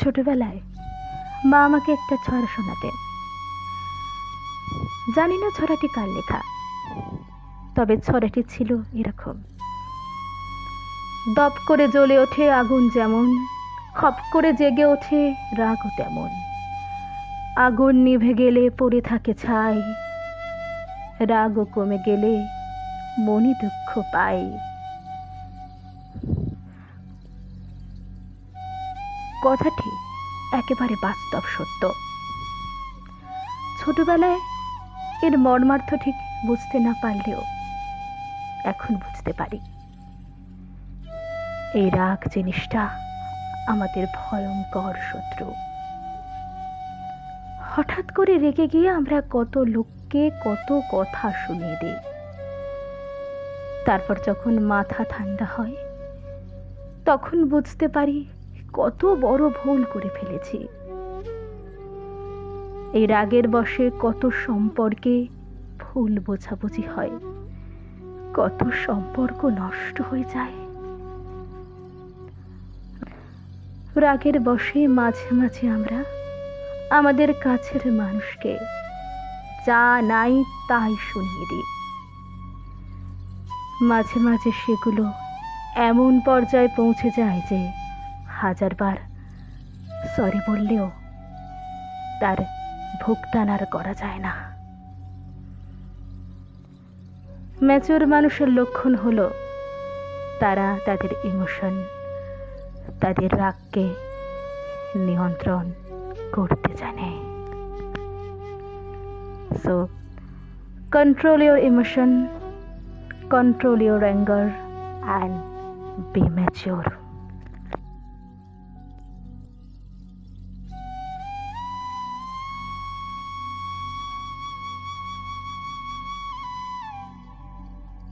ছোটবেলায় মা আমাকে একটা ছড়া শোনাতেন। জানি না ছড়াটি কার লেখা, তবে ছড়াটি ছিল এরকম। দপ করে জ্বলে ওঠে আগুন যেমন, খপ করে জেগে ওঠে রাগও তেমন। আগুন নিভে গেলে পড়ে থাকে ছাই, রাগও কমে গেলে মনি দুঃখ পাই। কথাটি একেবারে বাস্তব সত্য। ছোটবেলায় এর মর্মার্থ ঠিক বুঝতে না পারলেও এখন বুঝতে পারি। এই রাগ জিনিসটা আমাদের ভয়ঙ্কর শত্রু। হঠাৎ করে রেগে গিয়ে আমরা কত লোককে কত কথা শুনিয়ে দিই। তারপর যখন মাথা ঠান্ডা হয়, তখন বুঝতে পারি কত বড় ভুল করে ফেলেছি। এই রাগের বশে কত সম্পর্কে ভুল বোঝাবুঝি হয়, কত সম্পর্ক নষ্ট হয়ে যায়। রাগের বশে মাঝে মাঝে আমরা আমাদের কাছের মানুষকে যা নাই তাই শুনিয়ে দিই। মাঝে মাঝে সেগুলো এমন পর্যায়ে পৌঁছে যায় যে হাজারবার সরি বললেও তার ভুগতান আর করা যায় না। ম্যাচুর মানুষের লক্ষণ হলো তারা তাদের ইমোশন, তাদের রাগকে নিয়ন্ত্রণ করতে জানে। So control your emotion control your anger and be mature